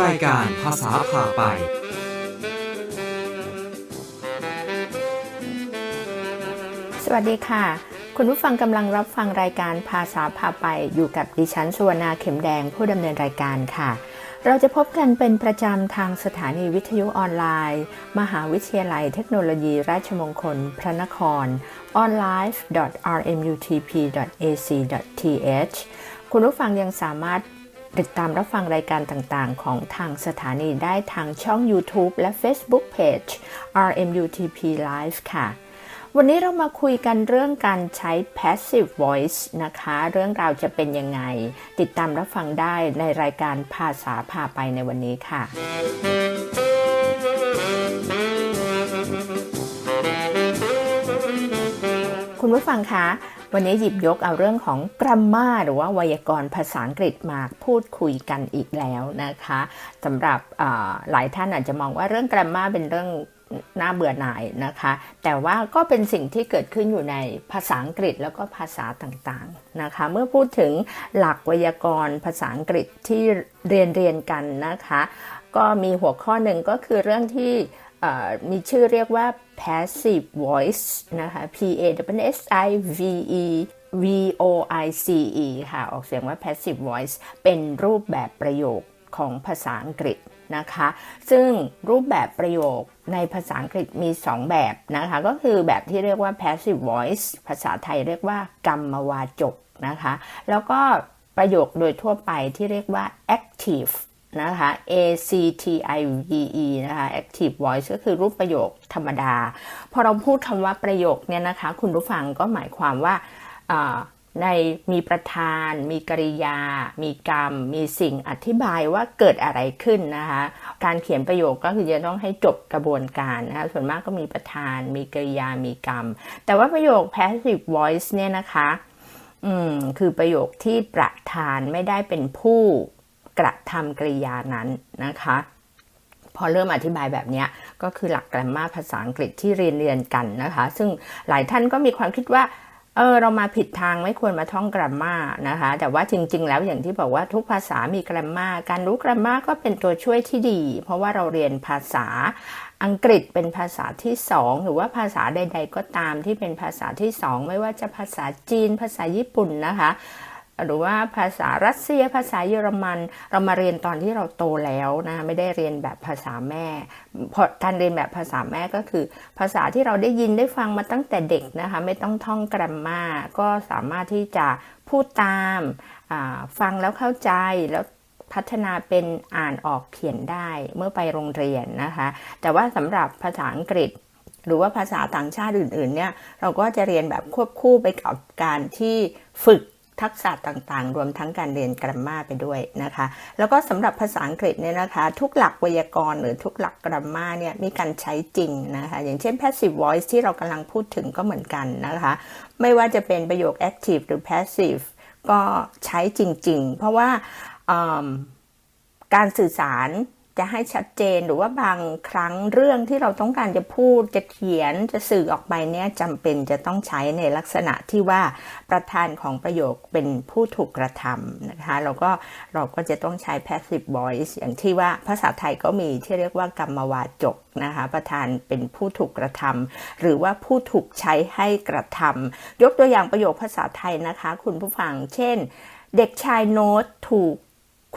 รายการภาษาผ่าไป สวัสดีค่ะ คุณผู้ฟังกำลังรับฟังรายการภาษาพาไปอยู่กับดิฉันสุวรรณาเข็มแดงผู้ดำเนินรายการค่ะ เราจะพบกันเป็นประจำทางสถานีวิทยุออนไลน์ มหาวิทยาลัยเทคโนโลยีราชมงคล พระนคร online.rmutp.ac.th คุณผู้ฟังยังสามารถ ติดตามรับฟังรายการต่างๆ ของทางสถานีได้ทางช่อง YouTube และ Facebook Page RMUTP Live ค่ะ วันนี้เรามาคุยกันเรื่องการใช้ passive voice นะคะ เรื่องราวจะเป็นยังไง ติดตามรับฟังได้ในรายการภาษาพาไปในวันนี้ค่ะคุณผู้ฟังคะ วันนี้หยิบยกเอาเรื่องของ grammar หรือว่าไวยากรณ์ภาษาอังกฤษมาพูดคุยกันอีกแล้วนะคะสำหรับหลายท่านอาจจะมองว่าเรื่อง grammar เป็นเรื่องน่าเบื่อหน่ายนะคะ แต่ว่าก็เป็นสิ่งที่เกิดขึ้นอยู่ในภาษาอังกฤษแล้วก็ภาษาต่างๆนะคะ เมื่อพูดถึงหลักไวยากรณ์ภาษาอังกฤษที่เรียนเรียนกันนะคะ ก็มีหัวข้อหนึ่งก็คือเรื่องที่ มีชื่อเรียกว่า passive voice นะคะ P A W S I V E V O I C E ค่ะ ออกเสียงว่า passive voice เป็นรูปแบบประโยคของภาษาอังกฤษนะคะ ซึ่งรูปแบบประโยคในภาษาอังกฤษมี 2 แบบนะคะ ก็คือแบบที่เรียกว่า passive voice ภาษาไทยเรียกว่ากรรมวาจกนะคะ แล้วก็ประโยคโดยทั่วไปที่เรียกว่า active นะคะ A C T I V E นะคะ active voice ก็คือรูปประโยคธรรมดา พอเราพูดคำว่าประโยคเนี่ยนะคะ คุณผู้ฟังก็หมายความว่าในมีประธาน มีกริยา มีกรรม มีสิ่งอธิบายว่าเกิดอะไรขึ้นนะคะ การเขียนประโยคก็คือจะต้องให้จบกระบวนการนะคะส่วนมากก็มีประธาน มีกริยา มีกรรม แต่ว่าประโยค passive voice เนี่ยนะคะ อืมคือประโยคที่ประธานไม่ได้เป็นผู้ กระทำกริยานั้นนะคะ พอเริ่มอธิบายแบบนี้ก็คือหลักแกรมมาภาษาอังกฤษที่เรียนเรียนกันนะคะ ซึ่งหลายท่านก็มีความคิดว่าเออเรามาผิดทางไม่ควรมาท่องกราฟมานะคะ แต่ว่าจริง ๆ แล้วอย่างที่บอกว่าทุกภาษามีกราฟมาการรู้กราฟมาก็เป็นตัวช่วยที่ดี เพราะว่าเราเรียนภาษาอังกฤษเป็นภาษาที่สองหรือว่าภาษาใด ๆ ก็ตามที่เป็นภาษาที่สองไม่ว่าจะภาษาจีน ภาษาญี่ปุ่นนะคะ หรือว่าภาษารัสเซียภาษาเยอรมัน เรามาเรียนตอนที่เราโตแล้วนะไม่ได้เรียนแบบภาษาแม่เพราะการเรียนแบบภาษาแม่ก็คือ ภาษาที่เราได้ยินได้ฟังมาตั้งแต่เด็กนะคะไม่ต้องท่องกราฟมาก็สามารถที่จะพูดตามฟังแล้วเข้าใจแล้วพัฒนาเป็นอ่านออกเขียนได้เมื่อไปโรงเรียนนะคะ แต่ว่าสำหรับภาษาอังกฤษหรือว่าภาษาต่างชาติอื่นๆเนี่ยเราก็จะเรียนแบบควบคู่ไปกับการที่ฝึก ทักษะต่างๆ รวมทั้งการเรียนกราฟมาไปด้วยนะคะ แล้วก็สำหรับภาษาอังกฤษเนี่ยนะคะ ทุกหลักไวยากรณ์หรือทุกหลักกราฟมาเนี่ยมีการใช้จริงนะคะ อย่างเช่น passive voice ที่เรากำลังพูดถึงก็เหมือนกันนะคะ ไม่ว่าจะเป็นประโยค active หรือ passive ก็ใช้จริง ๆ เพราะว่าการสื่อสาร จะให้ชัดเจนหรือว่าบางครั้งเรื่องที่เราต้องการจะพูดจะเขียนจะสื่อออกไปเนี่ยจำเป็นจะต้องใช้ในลักษณะที่ว่าประธานของประโยคเป็นผู้ถูกกระทำนะคะเราก็เราก็จะต้องใช้ passive voice อย่างที่ว่าภาษาไทยก็มีที่เรียกว่ากรรมวาจกนะคะประธานเป็นผู้ถูกกระทำหรือว่าผู้ถูกใช้ให้กระทำยกตัวอย่างประโยคภาษาไทยนะคะ คุณผู้ฟังเช่น เด็กชายโน้ตถูก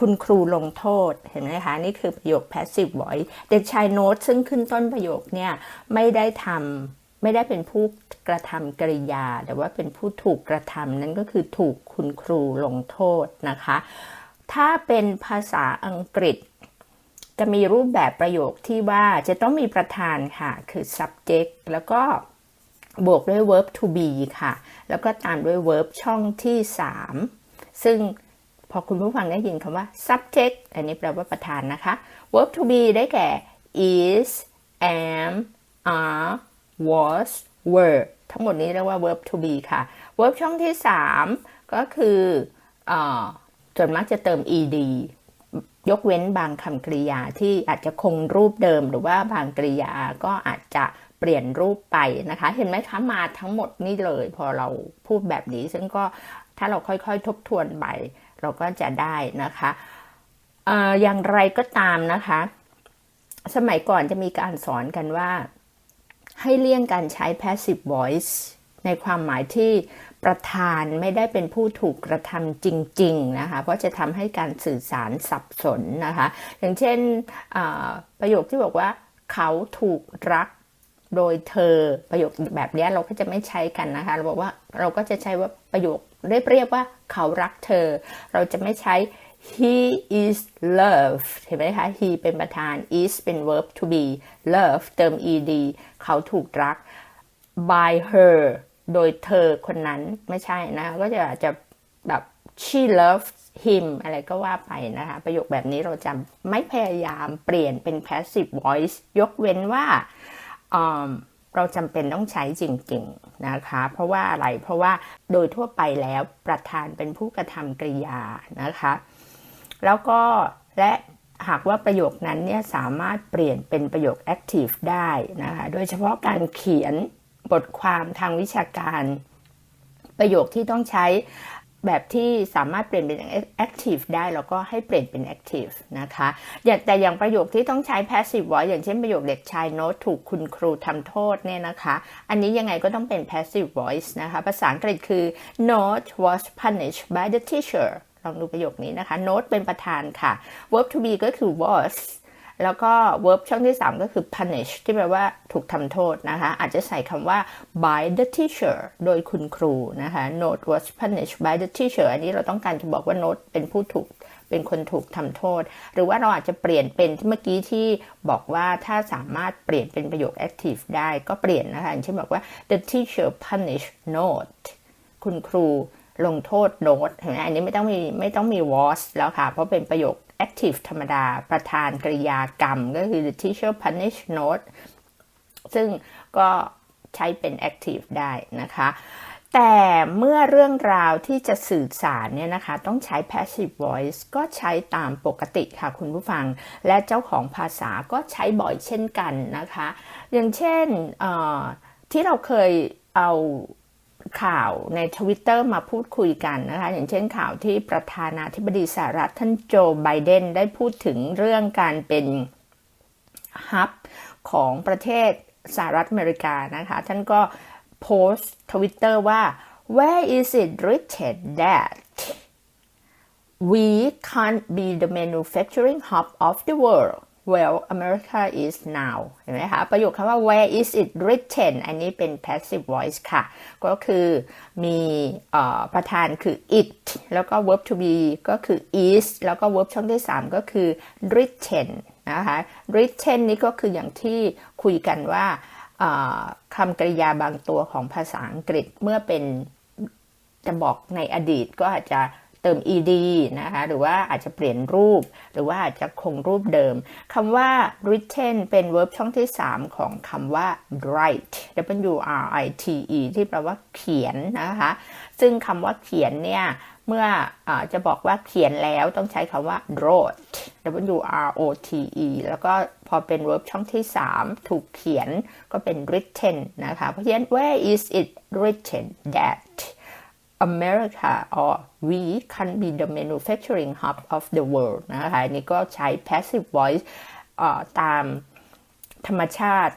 คุณครูลงโทษเห็นไหมคะ นี่คือประโยค passive voice เด็กชายโน้ตซึ่งขึ้นต้นประโยคเนี่ยไม่ได้ทำไม่ได้เป็นผู้กระทำกริยา แต่ว่าเป็นผู้ถูกกระทำนั่นก็คือถูกคุณครูลงโทษนะคะ ถ้าเป็นภาษาอังกฤษ จะมีรูปแบบประโยคที่ว่าจะต้องมีประธานค่ะ คือ subject แล้วก็บวกด้วย verb to be ค่ะ แล้วก็ตามด้วย verb ช่องที่ 3 ซึ่ง อคุณผู้ฟังได้ยินคำว่า subject อันนี้แปลว่าประธานนะคะ verb to be ได้แก่ is am are was were ทั้งหมดนี้เรียกว่า verb to be ค่ะ verb ช่องที่ 3 ก็คืออส่วนมากจะเติม ed ยกเว้นบางคำกริยาที่อาจจะคงรูปเดิม หรือว่าบางกริยาก็อาจจะเปลี่ยนรูปไปนะคะ เห็นไหมคะมาทั้งหมดนี่เลย พอเราพูดแบบนี้ ซึ่งก็ถ้าเราค่อยๆทบทวนไป เราก็จะได้นะคะอย่างไรก็ตามนะคะ สมัยก่อนจะมีการสอนกันว่า ให้เลี่ยงการใช้ passive voice ในความหมายที่ประธานไม่ได้เป็นผู้ถูกกระทำจริง ๆ นะคะ เพราะจะทำให้การสื่อสารสับสนนะคะ อย่างเช่นประโยคที่บอกว่าเขาถูกรักโดยเธอประโยคแบบนี้เราก็จะไม่ใช้กันนะคะ เราบอกว่าเราก็จะใช้ว่าประโยค เรียบเรียบว่าเขารักเธอ เราจะไม่ใช้ he is loved เห็นไหมคะ he เป็นประธาน is เป็น verb to be love เติม ed เขาถูกรัก by her โดยเธอคนนั้นไม่ใช่นะ ก็จะอาจจะแบบ she loves him อะไรก็ว่าไปนะคะ ประโยคแบบนี้เราจะไม่พยายามเปลี่ยนเป็น passive voice ยกเว้นว่า เราจำเป็นต้องใช้จริงๆนะคะ เพราะว่าอะไรเพราะว่าโดยทั่วไปแล้วประธานเป็นผู้กระทำกริยานะคะ แล้วก็และหากว่าประโยคนั้นเนี่ยสามารถเปลี่ยนเป็นประโยค active ได้นะคะ โดยเฉพาะการเขียนบทความทางวิชาการ ประโยคที่ต้องใช้ แบบที่สามารถเปลี่ยนเป็น active ได้แล้วก็ให้เปลี่ยนเป็น active นะคะอย่างแต่อย่างประโยคที่ต้องใช้ passive voice อย่างเช่นประโยคเด็กชายโน้ตถูกคุณครูทำโทษเนี่ยนะคะ อันนี้ยังไงก็ต้องเป็น passive voice นะคะ ภาษาอังกฤษคือ note was punished by the teacher ลองดูประโยคนี้นะคะ note เป็นประธานค่ะ verb to be ก็คือ was แล้วก็ verb ช่องที่ 3 ก็คือ punish ที่แปลว่าถูกทำโทษนะคะ อาจจะใส่คำว่า by the teacher โดยคุณครูนะคะ note was punished by the teacher อันนี้เราต้องการจะบอกว่า note เป็นผู้ถูกเป็นคนถูกทำโทษ หรือว่าเราอาจจะเปลี่ยนเป็นที่เมื่อกี้ที่บอกว่าถ้าสามารถเปลี่ยนเป็นประโยค active ได้ก็เปลี่ยนนะคะอย่างเช่นบอกว่า the teacher punish note คุณครูลงโทษโน้ตเห็นไหมอันนี้ไม่ต้องมีไม่ต้องมี was แล้วค่ะ เพราะเป็นประโยค active ธรรมดา ประธานกริยากรรมก็คือ the teacher punish note ซึ่งก็ใช้เป็น active ได้นะคะ แต่เมื่อเรื่องราวที่จะสื่อสารเนี่ยนะคะ ต้องใช้ passive voice ก็ใช้ตามปกติค่ะคุณผู้ฟัง และเจ้าของภาษาก็ใช้บ่อยเช่นกันนะคะ อย่างเช่นที่เราเคยเอา ข่าวในทวิตเตอร์มาพูดคุยกันนะคะ อย่างเช่นข่าวที่ประธานาธิบดีสหรัฐท่านโจไบเดนได้พูดถึงเรื่องการเป็นฮับของประเทศสหรัฐอเมริกานะคะ ท่านก็โพสต์ทวิตเตอร์ว่า where is it written that we can't be the manufacturing hub of the world well America is now เห็นไหมคะ ประโยคคำว่า where is it written อันนี้เป็น passive voice ค่ะ ก็คือมีประธานคือ it แล้วก็ verb to be ก็คือ is แล้วก็ verb ช่องที่ 3 ก็คือ written นะคะ written นี่ก็คืออย่างที่คุยกันว่าคำกริยาบางตัวของภาษาอังกฤษเมื่อเป็นจะบอกในอดีตก็อาจจะ เติม ed นะคะหรือว่าอาจจะเปลี่ยนรูป หรือว่าอาจจะคงรูปเดิมคำว่า written เป็น verb ช่องที่ 3 ของคำว่า write w r i t e ที่แปลว่าเขียนนะคะซึ่งคำว่าเขียนเนี่ยเมื่ออจะบอกว่าเขียนแล้วต้องใช้คำว่า wrote w r o t e แล้วก็พอเป็น verb ช่องที่ 3 ถูกเขียนก็เป็น written นะคะ เพราะฉะนั้น where is it written that America or we can be the manufacturing hub of the world นะคะนี่ก็ใช้ passive voice ตามธรรมชาติ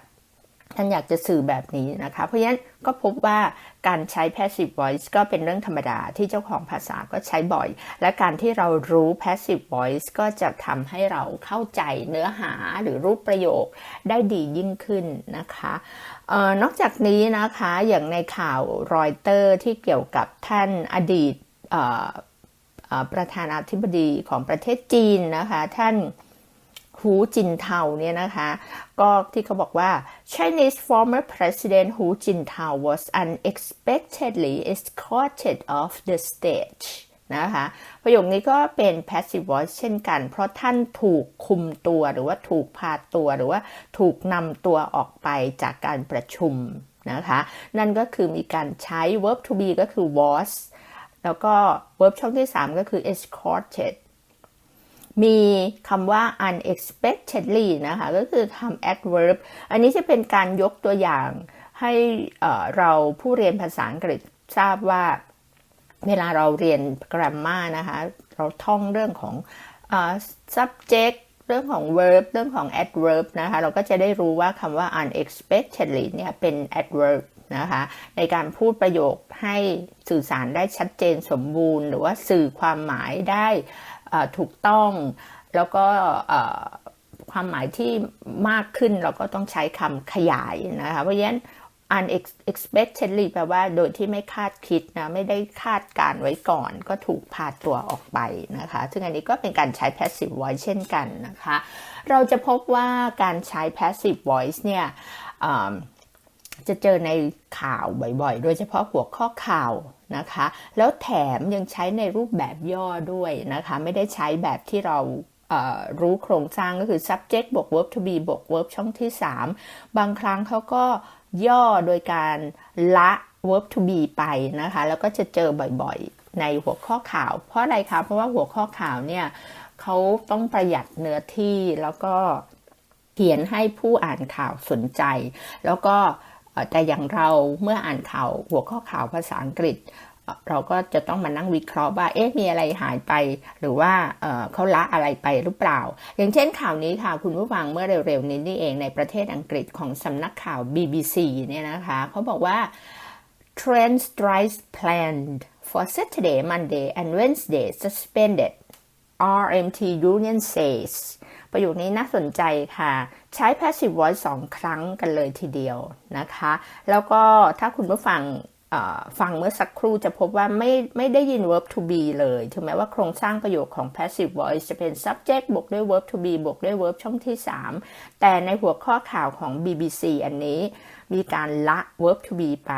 ท่านอยากจะสื่อแบบนี้นะคะ เพราะฉะนั้นก็พบว่าการใช้ passive voice ก็เป็นเรื่องธรรมดาที่เจ้าของภาษาก็ใช้บ่อย และการที่เรารู้ passive voice ก็จะทำให้เราเข้าใจเนื้อหาหรือรูปประโยคได้ดียิ่งขึ้นนะคะ นอกจากนี้นะคะอย่างในข่าวรอยเตอร์ที่เกี่ยวกับท่านอดีตประธานาธิบดีของประเทศจีนนะคะ ท่านหูจินเทาเนี่ยนะคะ ก็ที่เขาบอกว่า Chinese former President Hu Jintao was unexpectedly escorted off the stage นะคะประโยคนี้ก็เป็น passive voice เช่นกัน เพราะท่านถูกคุมตัวหรือว่าถูกพาตัวหรือว่าถูกนำตัวออกไปจากการประชุมนะคะ นั่นก็คือมีการใช้ verb to be ก็คือ was แล้วก็ verb ช่องที่ 3 ก็คือ escorted มีคำว่า unexpectedly นะคะ ก็คือคำ adverb อันนี้จะเป็นการยกตัวอย่างให้เราผู้เรียนภาษาอังกฤษทราบว่า เวลาเราเรียน grammar นะคะ เราท่องเรื่องของอ subject เรื่องของ verb เรื่องของ adverb นะคะ เราก็จะได้รู้ว่าคำว่า unexpectedly เนี่ยเป็น adverb นะคะ ในการพูดประโยคให้สื่อสารได้ชัดเจนสมบูรณ์ หรือว่าสื่อความหมายได้ถูกต้อง แล้วก็ความหมายที่มากขึ้นเราก็ต้องใช้คำขยายนะคะ เพราะฉะนั้น unexpectedly แปลว่าโดยที่ไม่คาดคิดนะ ไม่ได้คาดการไว้ก่อน ก็ถูกพาตัวออกไปนะคะ ซึ่งอันนี้ก็เป็นการใช้ passive voice เช่นกันนะคะ เราจะพบว่าการใช้ passive voice เนี่ยจะเจอในข่าวบ่อยๆ โดยเฉพาะหัวข้อข่าวนะคะ แล้วแถมยังใช้ในรูปแบบย่อด้วยนะคะ ไม่ได้ใช้แบบที่เรารู้โครงสร้างก็คือ subject บวก verb to be บวก verb ช่องที่ 3 บางครั้งเขาก็ ย่อโดยการละ verb to be ไปนะคะ แล้วก็จะเจอบ่อยๆ ในหัวข้อข่าว เพราะอะไรคะ เพราะว่าหัวข้อข่าวเนี่ยเขาต้องประหยัดเนื้อที่แล้วก็เขียนให้ผู้อ่านข่าวสนใจ แล้วก็แต่อย่างเราเมื่ออ่านข่าวหัวข้อข่าวภาษาอังกฤษ เราก็จะต้องมานั่งวิเคราะห์ว่าเอ๊ะมีอะไรหายไป หรือว่าเเขาละอะไรไปหรือเปล่า อย่างเช่นข่าวนี้ค่ะ คุณผู้ฟังเมื่อเร็วๆนี้นี่เองในประเทศอังกฤษของสำนักข่าว BBC เนี่ยนะคะเขาบอกว่า train strikes planned for Saturday, Monday and Wednesday suspended RMT Union says ประโยคนี้น่าสนใจค่ะ ใช้ passive voice สองครั้งกันเลยทีเดียวนะคะ แล้วก็ถ้าคุณผู้ฟัง ฟังเมื่อสักครู่จะพบว่าไม่ไม่ได้ยิน verb to be เลย ถึงแม้ว่าโครงสร้างประโยคของ passive voice จะเป็น subject บวกด้วย verb to be บวกด้วย verb ช่องที่ 3 แต่ในหัวข้อข่าวของ BBC อันนี้มีการละ verb to be ไป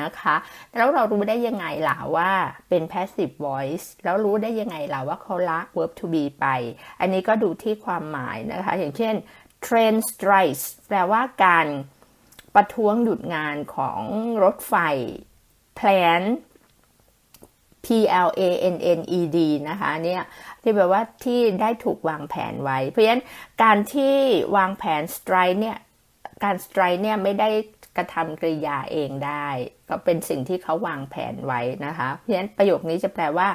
นะคะ แล้วเรารู้ได้ยังไงล่ะว่าเป็น passive voice แล้วรู้ได้ยังไงล่ะว่าเขาละ verb to be ไป อันนี้ก็ดูที่ความหมายนะคะ อย่างเช่น train strikes แปลว่าการประท้วงหยุดงานของรถไฟ plan P L A N N E D นะคะเนี่ยที่แปลว่าที่ได้ถูกวางแผนไว้ เพราะฉะนั้นการที่วางแผน strike เนี่ยการ strike เนี่ยไม่ได้กระทำกริยาเองได้ ก็เป็นสิ่งที่เขาวางแผนไว้นะคะ เพราะฉะนั้นประโยคนี้จะแปลว่า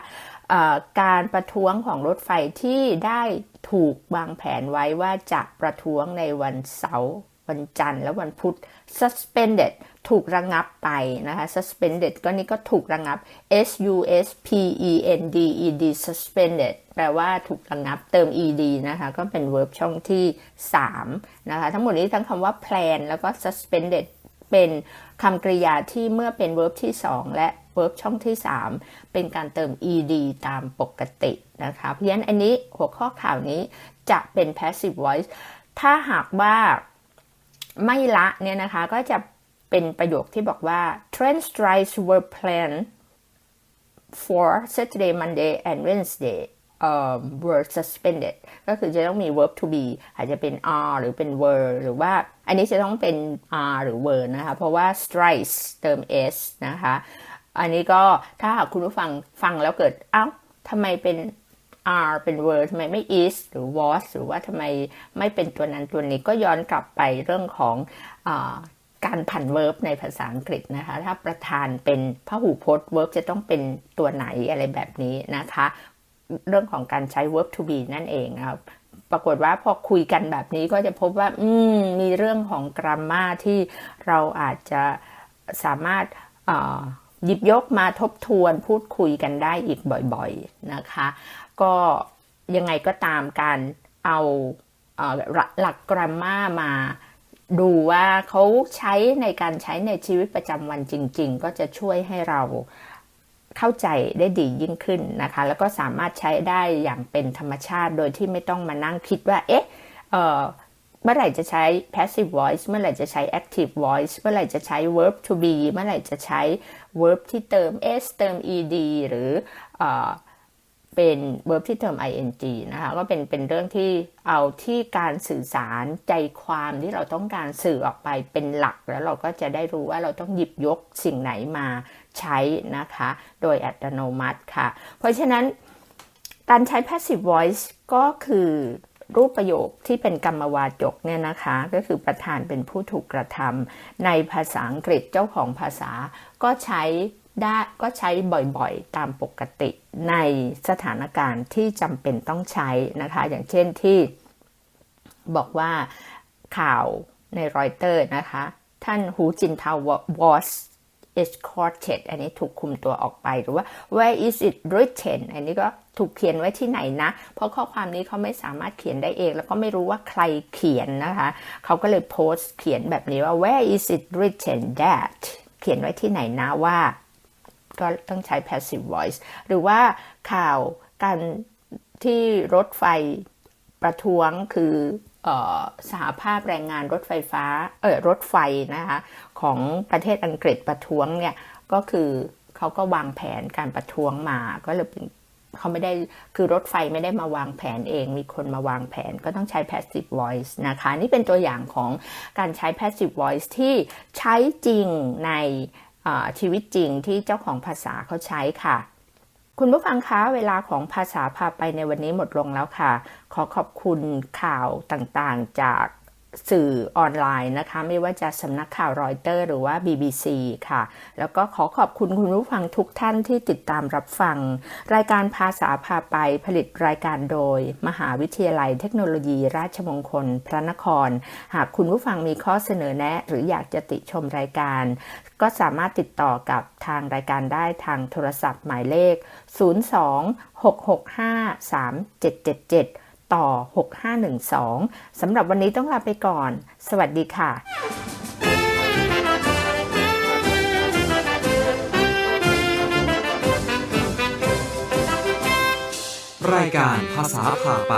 การประท้วงของรถไฟที่ได้ถูกวางแผนไว้ว่าจะประท้วงในวันเสาร์วันจันทร์และวันพุธ suspended ถูกระงับไปนะคะ suspended ก็นี่ก็ถูกระงับ S U S P E N D E D suspended แปลว่าถูกระงับเติม ed นะคะ ก็เป็น verb ช่องที่ 3 นะคะ ทั้งหมดนี้ทั้งคำว่า plan แล้วก็ suspended เป็นคำกริยาที่เมื่อเป็น verb ที่ 2 และ verb ช่องที่ 3 เป็นการเติม ed ตามปกตินะคะ เพราะฉะนั้นอันนี้หัวข้อข่าวนี้จะเป็น passive voice ถ้าหากว่าไม่ละเนี่ยนะคะก็จะ เป็นประโยคที่บอกว่า train strikes were planned for Saturday Monday and Wednesday um, were suspended ก็คือจะต้องมี verb to be อาจจะเป็น are หรือเป็น were หรือว่า อันนี้จะต้องเป็น are หรือ were นะคะ เพราะว่า strikes เติม s นะคะ อันนี้ก็ถ้าหากคุณผู้ฟังฟังแล้วเกิด เอ้าทำไมเป็น are เป็น were ทำไมไม่ is หรือ was หรือว่าทำไมไม่เป็นตัวนั้นตัวนี้ก็ย้อนกลับไปเรื่องของอ การผัน verb ในภาษาอังกฤษนะคะ ถ้าประธานเป็นพหูพจน์ verb จะต้องเป็นตัวไหนอะไรแบบนี้นะคะ เรื่องของการใช้ verb to be นั่นเองนะครับปรากฏว่าพอคุยกันแบบนี้ก็จะพบว่า อืม มีเรื่องของ grammar ที่เราอาจจะสามารถาหยิบยกมาทบทวนพูดคุยกันได้อีกบ่อยๆนะคะ ก็ยังไงก็ตามการเอาเอ่อหลัก grammar มา ดูว่าเขาใช้ในการใช้ในชีวิตประจำวันจริง ๆ ก็จะช่วยให้เราเข้าใจได้ดียิ่งขึ้นนะคะ แล้วก็สามารถใช้ได้อย่างเป็นธรรมชาติโดยที่ไม่ต้องมานั่งคิดว่า เอ๊ะเเมื่อไหร่จะใช้ passive voice เมื่อไหร่จะใช้ active voice เมื่อไหร่จะใช้ verb to be เมื่อไหร่จะใช้ verb ที่เติม s เติม ed หรืออ เป็น verb ที่เติม ing นะคะก็เป็นเป็นเรื่องที่เอาที่การสื่อสารใจความที่เราต้องการสื่อออกไปเป็นหลัก แล้วเราก็จะได้รู้ว่าเราต้องหยิบยกสิ่งไหนมาใช้นะคะ โดยอัตโนมัติค่ะ เพราะฉะนั้นการใช้ passive voice ก็คือรูปประโยคที่เป็นกรรมวาจกเนี่ยนะคะ ก็คือประธานเป็นผู้ถูกกระทำในภาษาอังกฤษเจ้าของภาษาก็ใช้ ได้ก็ใช้บ่อยๆ ตามปกติในสถานการณ์ที่จำเป็นต้องใช้นะคะ อย่างเช่นที่บอกว่าข่าวในรอยเตอร์นะคะ ท่านหูจินเทา was escorted อันนี้ถูกคุมตัวออกไปหรือว่า where is it written อันนี้ก็ถูกเขียนไว้ที่ไหนนะ เพราะข้อความนี้เขาไม่สามารถเขียนได้เอง แล้วก็ไม่รู้ว่าใครเขียนนะคะ เขาก็เลยโพสต์เขียนแบบนี้ว่า where is it written that เขียนไว้ที่ไหนนะว่า ก็ต้องใช้ passive voice หรือว่าข่าวการที่รถไฟประท้วงคืออสหภาพแรงงานรถไฟฟ้าเออรถไฟนะคะของประเทศอังกฤษประท้วงเนี่ยก็คือเขาก็วางแผนการประท้วงมาก็เลยเป็นเขาไม่ได้คือรถไฟไม่ได้มาวางแผนเอง มีคนมาวางแผนก็ต้องใช้ passive voice นะคะ นี่เป็นตัวอย่างของการใช้ passive voice ที่ใช้จริงใน ชีวิตจริงที่เจ้าของภาษาเขาใช้ค่ะคุณผู้ฟังคะเวลาของภาษาพาไปในวันนี้หมดลงแล้วค่ะ ขอขอบคุณข่าวต่างๆ จาก สื่อออนไลน์นะคะ ไม่ว่าจะสำนักข่าวรอยเตอร์หรือว่า BBC ค่ะ แล้วก็ขอขอบคุณคุณผู้ฟังทุกท่านที่ติดตามรับฟัง รายการภาษาพาไปผลิตรายการโดย มหาวิทยาลัยเทคโนโลยี ราชมงคล พระนคร หากคุณผู้ฟังมีข้อเสนอแนะ หรืออยากจะติชมรายการ ก็สามารถติดต่อกับทางรายการได้ทางโทรศัพท์หมายเลข 02-665-3777 ต่อ 6512 สำหรับวันนี้ต้องลาไปก่อน สวัสดีค่ะรายการภาษาผ่าไป